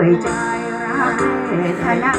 ด้วยใจรักเวทนา